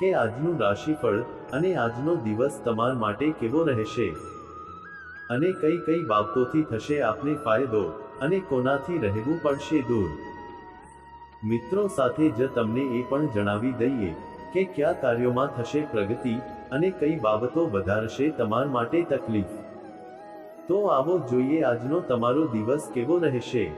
કે આજનું રાશિફળ અને આજનો દિવસ તમાર માટે કેવો રહેશે? અને કઈ કઈ બાબતોથી થશે આપને ફાયદો અને કોનાથી રહેવું પડશે દૂર? મિત્રો સાથે જ તમને એ પણ જણાવી દઈએ કે કયા કાર્યોમાં થશે પ્રગતિ અને કઈ બાબતો વધારશે તમારા માટે તકલીફ. તો આવો જોઈએ આજનો તમારો દિવસ કેવો રહેશે?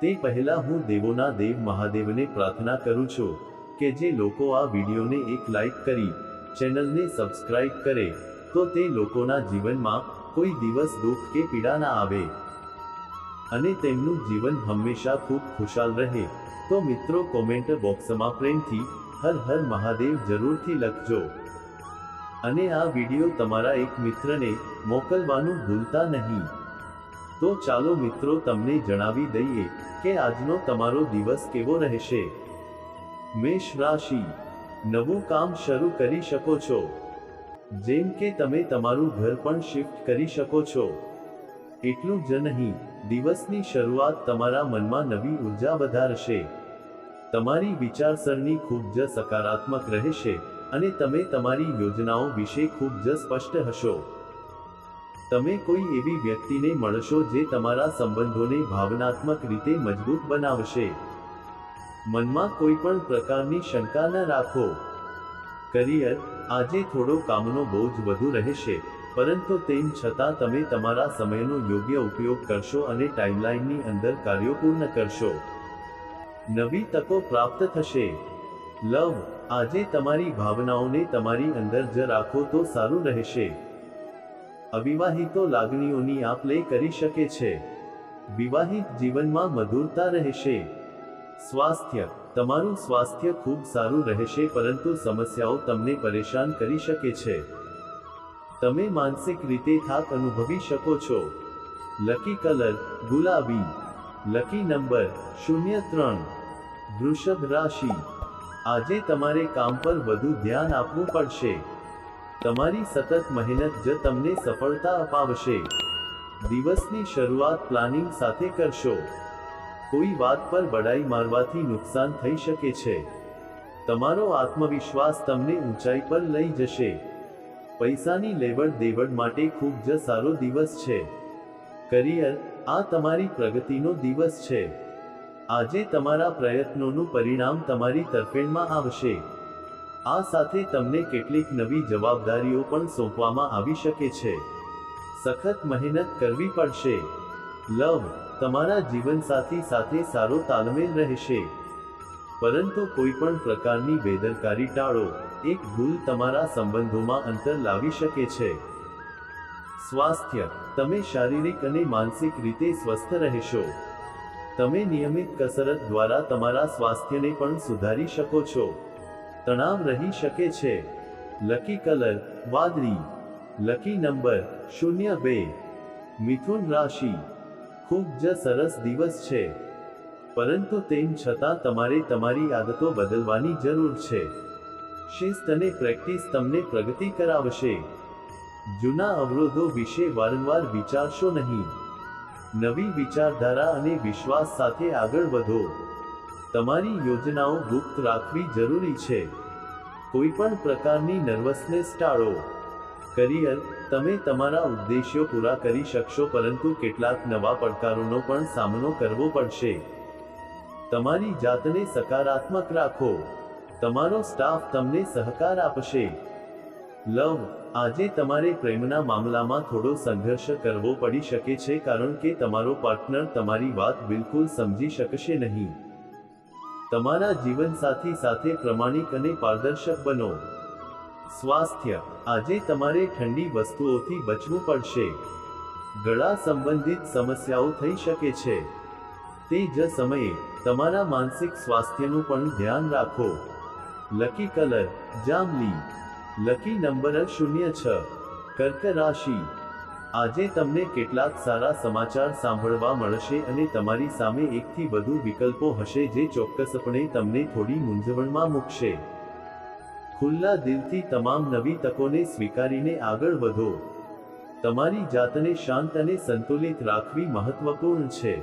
તે પહેલા હું દેવોના દેવ મહાદેવને પ્રાર્થના કરું છું. કે જે લોકો આ વિડીયોને એક લાઈક કરી ચેનલને સબસ્ક્રાઇબ કરે, તો તે લોકોના જીવનમાં કોઈ દિવસ દુઃખ કે પીડા ના આવે. અને તેમનું જીવન હંમેશા ખૂબ ખુશાલ રહે. તો મિત્રો કોમેન્ટ બોક્સમાં પ્રેમથી હર હર મહાદેવ જરૂરથી લખજો. અને આ વીડિયો તમારા એક મિત્રને મોકલવાનું ભૂલતા નહીં. તો ચાલો મિત્રો તમને જણાવી દઈએ કે આજનો તમારો દિવસ કેવો રહેશે. મેષ રાશિ, નવું કામ શરૂ કરી શકો છો. જેમ કે તમે તમારું ઘર પણ શિફ્ટ કરી શકો છો. એટલું જ નહીં, દિવસની શરૂઆત તમારા મનમાં નવી ઊર્જા વધારશે. તમારી વિચારસરણી ખૂબ જ સકારાત્મક રહેશે અને તમે તમારી યોજનાઓ વિશે ખૂબ જ સ્પષ્ટ હશો. તમે કોઈ એવી વ્યક્તિને મળશો જે તમારા સંબંધોને ભાવનાત્મક રીતે મજબૂત બનાવશે. મનમાં કોઈ પણ પ્રકારની શંકા ન રાખો. કરિયર આજે થોડો કામનો બોજ વધુ રહેશે, પરંતુ તેમ છતાં તમે તમારા સમયનો યોગ્ય ઉપયોગ કરશો અને ટાઈમલાઈનની અંદર કાર્યો પૂર્ણ કરશો. નવી તકો પ્રાપ્ત થશે. લવ, આજે તમારી ભાવનાઓને તમારી અંદર જ રાખો તો સારું રહેશે. અવિવાહિતો લાગણીઓની આપ લે કરી શકે છે. વિવાહિત જીવનમાં મધુરતા રહેશે. સ્વાસ્થ્ય. તમારું સ્વાસ્થ્ય ખૂબ સારું રહેશે, પરંતુ સમસ્યાઓ તમને પરેશાન કરી શકે છે. તમે માનસિક રીતે થાક અનુભવી શકો છો. લકી કલર ગુલાબી. લકી નંબર શૂન્ય ત્રણ. વૃષભ રાશિ. આજે તમારે કામ પર વધુ ધ્યાન આપવું પડશે. તમારી સતત મહેનત જ તમને સફળતા અપાવશે. દિવસની શરૂઆત પ્લાનિંગ સાથે કરશો. કોઈ વાત પર બડાઈ મારવાથી નુકસાન થઈ શકે છે. તમારો આત્મવિશ્વાસ તમને ઊંચાઈ પર લઈ જશે. પૈસાની લેવડ દેવડ માટે ખૂબ જ સારો દિવસ છે. કરિયર, આ તમારી પ્રગતિનો દિવસ છે. આજે તમારા પ્રયત્નોનું પરિણામ તમારી તરફેણમાં આવશે. આ સાથે તમને કેટલીક નવી જવાબદારીઓ પણ સોંપવામાં આવી શકે છે. સખત મહેનત કરવી પડશે. લવ તમારા જીવનસાથી સાથે સારો તાલમેલ રહેશે. પરંતુ કોઈ પણ પ્રકારની બેદરકારી ટાળો એક ભૂલ તમારા સંબંધોમાં અંતર લાવી શકે છે. સ્વાસ્થ્ય, તમે શારીરિક અને માનસિક રીતે સ્વસ્થ રહેશો. તમે નિયમિત કસરત દ્વારા તમારા સ્વાસ્થ્યને પણ સુધારી શકો છો. તણાવ રહી શકે છે. લકી કલર, વાદળી. લકી નંબર, શૂન્ય બે. મિથુન રાશિ. ખૂબ જ સરસ દિવસ છે. પરંતુ તેમ છતાં તમારે તમારી આદતો બદલવાની જરૂર છે. શિસ્ત અને પ્રેક્ટિસ તમને પ્રગતિ કરાવશે. જૂના અવરોધો વિશે વારંવાર વિચારશો નહીં. નવી વિચારધારા અને વિશ્વાસ સાથે આગળ વધો. તમારી યોજનાઓ ગુપ્ત રાખવી જરૂરી છે. કોઈ પણ પ્રકારની નર્વસનેસ ટાળો. કરિયર તમે તમારા ઉદ્દેશ્યો પૂરા કરી શકશો, પરંતુ કેટલાક નવા પડકારોનો પણ સામનો કરવો પડશે. તમારી જાતને સકારાત્મક રાખો. તમારો સ્ટાફ તમને સહકાર આપશે. લવ, આજે તમારે પ્રેમના મામલામાં થોડો સંઘર્ષ કરવો પડી શકે છે, કારણ કે તમારો પાર્ટનર તમારી વાત બિલકુલ સમજી શકશે નહીં. તમારા જીવનસાથી સાથે પ્રમાણિક અને પારદર્શક બનો. સ્વાસ્થ્ય. આજે તમારે ઠંડી વસ્તુઓથી બચવું પડશે. ગળા સંબંધિત સમસ્યાઓ થઈ શકે છે. તે જ સમયે તમારા માનસિક સ્વાસ્થ્યનું પણ ધ્યાન રાખો. લકી કલર, જાંબલી. લકી નંબર શૂન્ય છ. કર્ક રાશિ. આજે તમને કેટલાક સારા સમાચાર સાંભળવા મળશે અને તમારી સામે એકથી વધુ વિકલ્પો હશે જે ચોક્કસપણે તમને થોડી મૂંઝવણમાં મૂકશે. ખુલ્લા દિલથી તમામ નવી તકોને સ્વીકારીને આગળ વધો. તમારી જાતને શાંત અને સંતુલિત રાખવી મહત્વપૂર્ણ છે.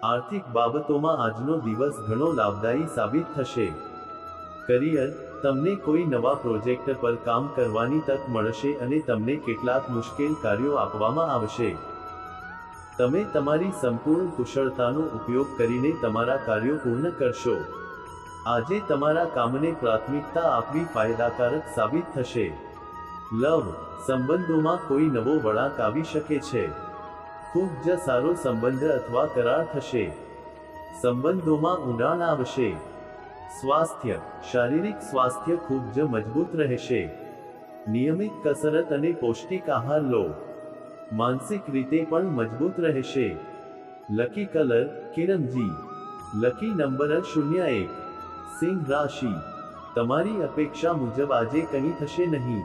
આર્થિક બાબતોમાં આજનો દિવસ ઘણો લાભદાયી સાબિત થશે. કરિયર, તમને કોઈ નવા પ્રોજેક્ટ પર કામ કરવાની તક મળશે અને તમને કેટલાક મુશ્કેલ કાર્યો આપવામાં આવશે. તમે તમારી સંપૂર્ણ કુશળતાનો ઉપયોગ કરીને તમારા કાર્યો પૂર્ણ કરશો. આજે તમારા કામને પ્રાથમિકતા આપવી ફાયદાકારક સાબિત થશે. લવ, સંબંધોમાં કોઈ નવો વળાંક આવી શકે છે. ખૂબ જ સારો સંબંધ અથવા કરાર થશે. સંબંધોમાં ઊંડાણ આવશે. સ્વાસ્થ્ય, શારીરિક સ્વાસ્થ્ય ખૂબ જ મજબૂત રહેશે. નિયમિત કસરત અને પૌષ્ટિક આહાર લો. માનસિક રીતે પણ મજબૂત રહેશે. લકી કલર, કિરણજી. લકી નંબર શૂન્ય એક. સિંહ રાશિ. તમારી અપેક્ષા મુજબ આજે કંઈ થશે નહીં.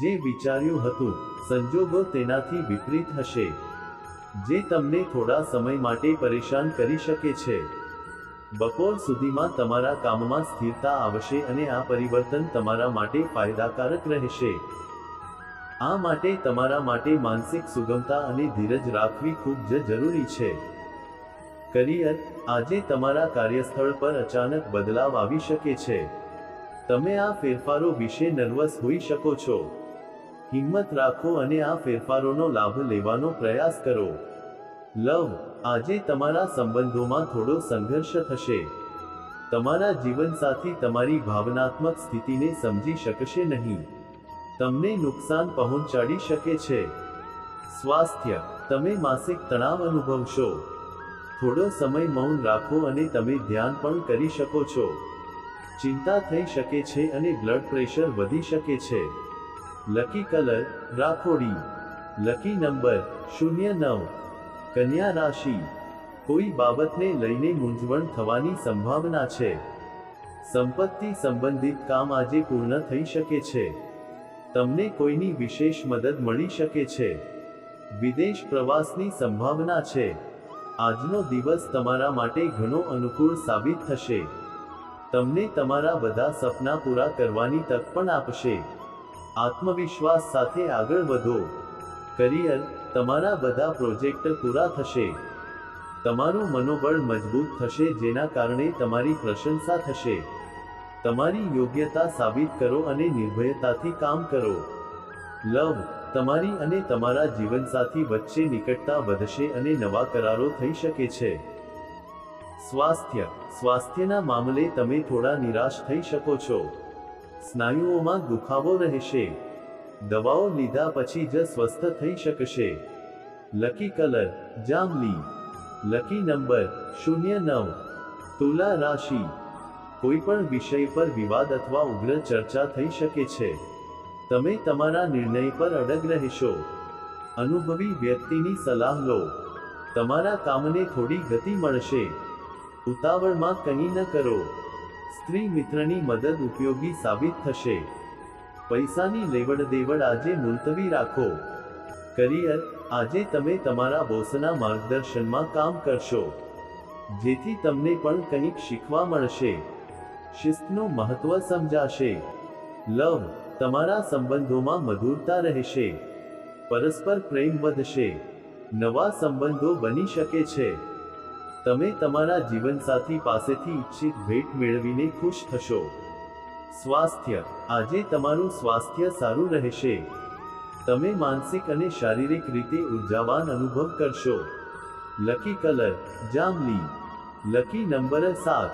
જે વિચાર્યું હતું, સંજોગો તેનાથી વિપરીત હશે. જે તમને થોડા સમય માટે પરેશાન કરી શકે છે. બપોર સુધીમાં તમારા કામમાં સ્થિરતા આવશે અને આ પરિવર્તન તમારા માટે ફાયદાકારક રહેશે. આ માટે તમારા માટે માનસિક સુગમતા અને ધીરજ રાખવી ખૂબ જ જરૂરી છે. કરિયર આજે તમારા કાર્યસ્થળ પર અચાનક બદલાવ આવી શકે છે. તમે આ ફેરફારો વિશે નર્વસ હોઈ શકો છો. હિંમત રાખો અને આ ફેરફારોનો લાભ લેવાનો પ્રયાસ કરો. લવ, આજે તમારા સંબંધોમાં થોડો સંઘર્ષ થશે. તમારા જીવનસાથી તમારી ભાવનાત્મક સ્થિતિને સમજી શકશે નહીં. તમને નુકસાન પહોંચાડી શકે છે. સ્વાસ્થ્ય, તમે માસિક તણાવ અનુભવશો. થોડો સમય મૌન રાખો અને તમે ધ્યાન પણ કરી શકો છો. ચિંતા થઈ શકે છે અને બ્લડ પ્રેશર વધી શકે છે. લકી કલર રાખોડી. લકી નંબર શૂન્ય નવ. કન્યા રાશિ. કોઈ બાબતને લઈને મૂંઝવણ થવાની સંભાવના છે. સંપત્તિ સંબંધિત કામ આજે પૂર્ણ થઈ શકે છે. તમને કોઈની વિશેષ મદદ મળી શકે છે. વિદેશ પ્રવાસની સંભાવના છે. આજનો દિવસ તમારા માટે ઘણો અનુકૂળ સાબિત થશે. તમને તમારા બધા સપના પૂરા કરવાની તક પણ આપશે. આત્મવિશ્વાસ સાથે આગળ વધો. કરિયર તમારા બધા પ્રોજેક્ટ પૂરા થશે. તમારું મનોબળ મજબૂત થશે જેના કારણે તમારી પ્રશંસા થશે. તમારી યોગ્યતા સાબિત કરો અને નિર્ભયતાથી કામ કરો. લવ તમારી અને તમારા જીવનસાથી વચ્ચે નિકટતા વધશે અને નવા કરારો થઈ શકે છે. સ્વાસ્થ્ય. સ્વાસ્થ્યના મામલે તમે થોડા નિરાશ થઈ શકો છો. સ્નાયુઓમાં દુખાવો રહેશે. દવાઓ લીધા પછી જ સ્વસ્થ થઈ શકશે. Lucky colour. જાંબલી. Lucky number. શૂન્ય નવ. તુલા રાશિ. કોઈ પણ વિષય પર વિવાદ અથવા ઉગ્ર ચર્ચા થઈ શકે છે. તમે તમારા નિર્ણય પર અડગ રહેશો. અનુભવી વ્યક્તિની સલાહ લો. તમારા કામને થોડી ગતિ મળશે. ઉતાવળમાં કંઈ ન કરો. સ્ત્રી મિત્રની મદદ ઉપયોગી સાબિત થશે. પૈસાની લેવડ દેવડ આજે મુલતવી રાખો. કરિયર, આજે તમે તમારા બોસના માર્ગદર્શનમાં કામ કરશો. જેથી તમને પણ કંઈક શીખવા મળશે. શિસ્તનું મહત્વ સમજાશે. લવ તમારા સંબંધોમાં મધુરતા રહેશે. પરસ્પર પ્રેમ વધશે. નવા સંબંધો બની શકે છે. તમે તમારા જીવનસાથી પાસેથી ઈચ્છિત ભેટ મેળવીને ખુશ થશો. સ્વાસ્થ્ય. આજે તમારું સ્વાસ્થ્ય સારું રહેશે. તમે માનસિક અને શારીરિક રીતે ઉર્જાવાન અનુભવ કરશો. Lucky colour. જાંબલી. લકી નંબર સાત.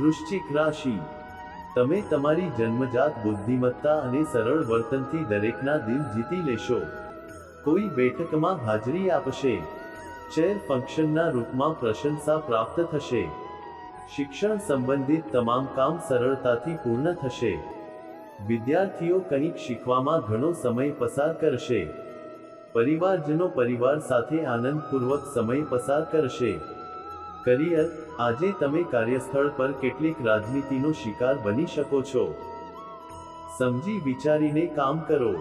વૃશ્ચિક રાશિ. તમે તમારી જન્મજાત બુદ્ધિમત્તા અને સરળ વર્તનથી દરેકના દિલ જીતી લેશો. કોઈ બેઠકમાં હાજરી આપશે. ચેર ફંક્શનના રૂપમાં પ્રશંસા પ્રાપ્ત થશે. શિક્ષણ સંબંધિત તમામ કામ સરળતાથી પૂર્ણ થશે. વિદ્યાર્થીઓ કંઈક શીખવામાં ઘણો સમય પસાર કરશે. પરિવારજનો પરિવાર સાથે આનંદપૂર્વક સમય પસાર કરશે. કરિયર, આજે તમે કાર્યસ્થળ પર કેટલીક રાજનીતિનો શિકાર બની શકો છો. સમજી વિચારીને કામ કરો.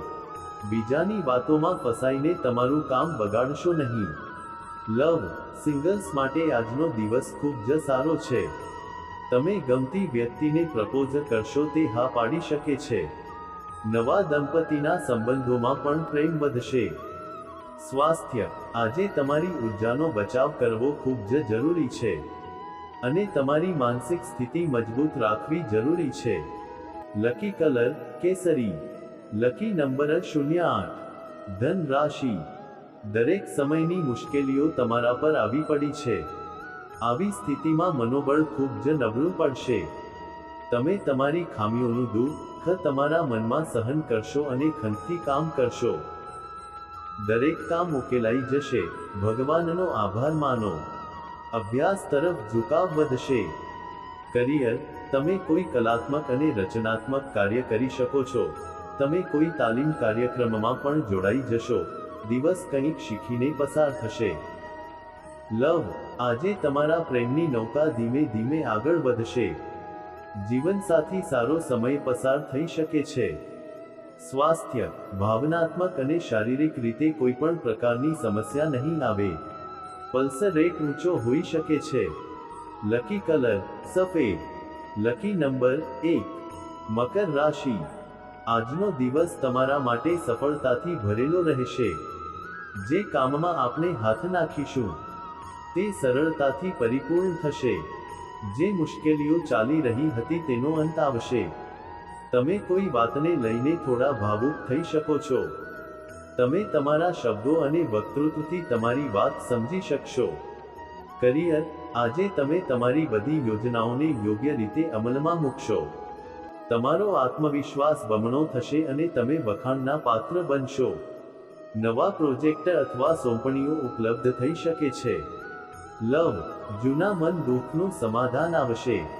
બીજાની વાતોમાં ફસાઈને તમારું કામ બગાડશો નહીં. લવ, સિંગલ્સ માટે આજનો દિવસ ખૂબ જ સારો છે. તમે ગમતી વ્યક્તિને પ્રપોઝ કરશો તે હા પાડી શકે છે. નવા દંપતીના સંબંધોમાં પણ પ્રેમ વધશે. સ્વાસ્થ્ય. આજે તમારી ઉર્જાનો બચાવ કરવો ખૂબ જ જરૂરી છે. અને તમારી માનસિક સ્થિતિ મજબૂત રાખવી જરૂરી છે. લકી કલર કેસરી. લકી નંબર શૂન્ય આઠ. ધન રાશિ. દરેક સમયની મુશ્કેલીઓ તમારા પર આવી પડી છે. આવી સ્થિતિમાં મનોબળ ખૂબ જ નબળું પડશે. તમે તમારી ખામીઓનું દુઃખ તમારા મનમાં સહન કરશો અને ખંતથી કામ કરશો. દરેક કામ ઉકેલાઈ જશે. ભગવાનનો આભાર માનો. અભ્યાસ તરફ ઝુકાવ વધશે. કરિયર, તમે કોઈ કલાત્મક અને રચનાત્મક કાર્ય કરી શકો છો. તમે કોઈ તાલીમ કાર્યક્રમમાં પણ જોડાઈ જશો. દિવસ કંઈક શીખીને પસાર થશે. લવ, આજે તમારા પ્રેમની નૌકા ધીમે ધીમે આગળ વધશે. જીવનસાથી સારો સમય પસાર થઈ શકે છે. સ્વાસ્થ્ય, ભાવનાત્મક અને શારીરિક રીતે કોઈ પણ પ્રકારની સમસ્યા નહીં આવે. પલ્સર રેટ ઊંચો હોઈ શકે છે. લકી કલર, સફેદ. લકી નંબર એક, મકર રાશિ. આજનો દિવસ તમારા માટે સફળતાથી ભરેલો રહેશે. જે કામમાં આપણે હાથ નાખીશું, તે સરળતાથી પરિપૂર્ણ થશે. જે મુશ્કેલીઓ ચાલી રહી હતી તેનો અંત આવશે. તમે કોઈ વાતને લઈને થોડા ભાવુક થઈ શકો છો. તમે તમારા શબ્દો અને વક્તૃત્વથી તમારી વાત સમજી શકશો. કરિયર, આજે તમે તમારી બધી યોજનાઓને યોગ્ય રીતે અમલમાં મૂકશો. તમારો આત્મવિશ્વાસ બમણો થશે અને તમે વખાણના પાત્ર બનશો. નવા પ્રોજેક્ટ અથવા સોંપણીઓ ઉપલબ્ધ થઈ શકે છે. લવ, જૂના મન દુઃખનું સમાધાન આવશે.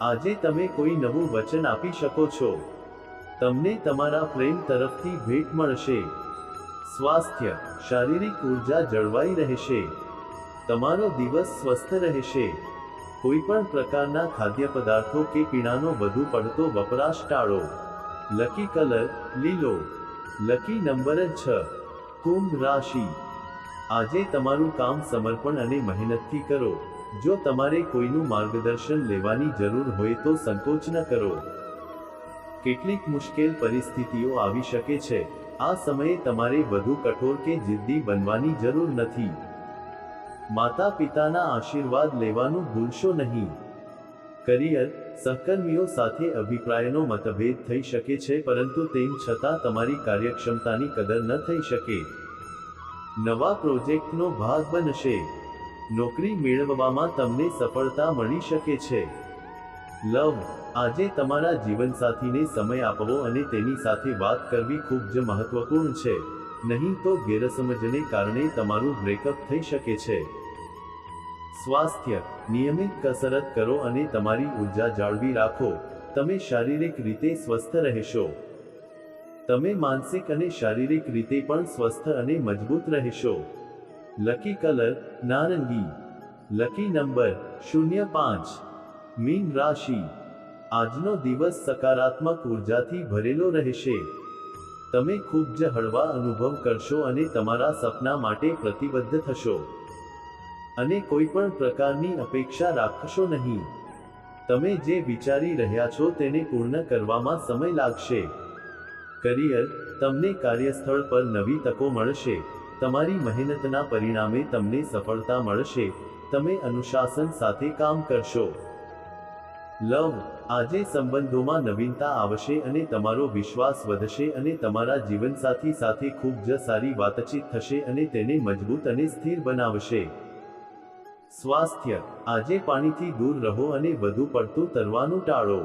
આજે તમે કોઈ નવું વચન આપી શકો છો. તમને તમારા પ્રેમ તરફથી ભેટ મળશે. સ્વાસ્થ્ય, શારીરિક ઊર્જા જળવાઈ રહેશે. તમારો દિવસ સ્વસ્થ રહેશે. કોઈ પણ પ્રકારના ખાદ્ય પદાર્થો કે પીણાનો વધુ પડતો વપરાશ ટાળો. લકી કલર, લીલો. લકી નંબર છ, કુંભ રાશિ. આજે તમારું કામ સમર્પણ અને મહેનતથી કરો. જો તમારે કોઈનું માર્ગદર્શન લેવાની જરૂર હોય તો સંકોચ ન કરો. કેટલીક મુશ્કેલ પરિસ્થિતિઓ આવી શકે છે. આ સમયે તમારે વધુ કઠોર કે જિદ્દી બનવાની જરૂર નથી. માતા પિતાના આશીર્વાદ લેવાનું ભૂલશો નહીં. કરિયર, સહકર્મીઓ સાથે અભિપ્રાયનો મતભેદ થઈ શકે છે, પરંતુ તેમ છતાં તમારી કાર્યક્ષમતાની કદર ન થઈ શકે. નવા પ્રોજેક્ટનો ભાગ બનશે. નોકરી મેળવવામાં તમને સફળતા મળી શકે છે. લવ, આજે તમારા જીવનસાથીને સમય આપવો અને તેની સાથે વાત કરવી ખૂબ જ મહત્વપૂર્ણ છે. નહીં તો ગેરસમજને કારણે તમારું બ્રેકઅપ થઈ શકે છે. સ્વાસ્થ્ય, નિયમિત કસરત કરો અને તમારી ઊર્જા જાળવી રાખો. તમે શારીરિક રીતે સ્વસ્થ રહેશો. તમે માનસિક અને શારીરિક રીતે પણ સ્વસ્થ અને મજબૂત રહેશો. લકી કલર નારંગી લકી નંબર શૂન્ય પાંચ મીન રાશિ આજનો દિવસ સકારાત્મક ઉર્જાથી ભરેલો રહેશે તમે ખૂબ જ હળવા અનુભવ કરશો અને તમારા સપના માટે પ્રતિબદ્ધ થશો અને કોઈ પણ પ્રકારની અપેક્ષા રાખશો નહીં તમે જે વિચારી રહ્યા છો તેને પૂર્ણ કરવામાં સમય લાગશે કરિયર તમને કાર્યસ્થળ પર નવી તકો મળશે તમારી મહેનતના પરિણામે તમને સફળતા મળશે. તમે અનુશાસન સાથે કામ કરશો. લવ, આજે સંબંધોમાં નવીનતા આવશે અને તમારો વિશ્વાસ વધશે અને તમારા જીવનસાથી સાથે ખૂબ જ સારી વાતચીત થશે અને તેને મજબૂત અને સ્થિર બનાવશે. સ્વાસ્થ્ય, આજે પાણીથી દૂર રહો અને વધુ પડતું તરવાનું ટાળો.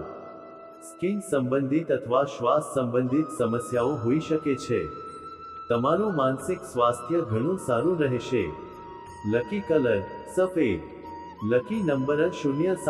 સ્કિન સંબંધિત અથવા શ્વાસ સંબંધિત સમસ્યાઓ હોઈ શકે છે. તમારું માનસિક સ્વાસ્થ્ય ઘણું સારું રહેશે. લકી કલર સફેદ. લકી નંબર શૂન્ય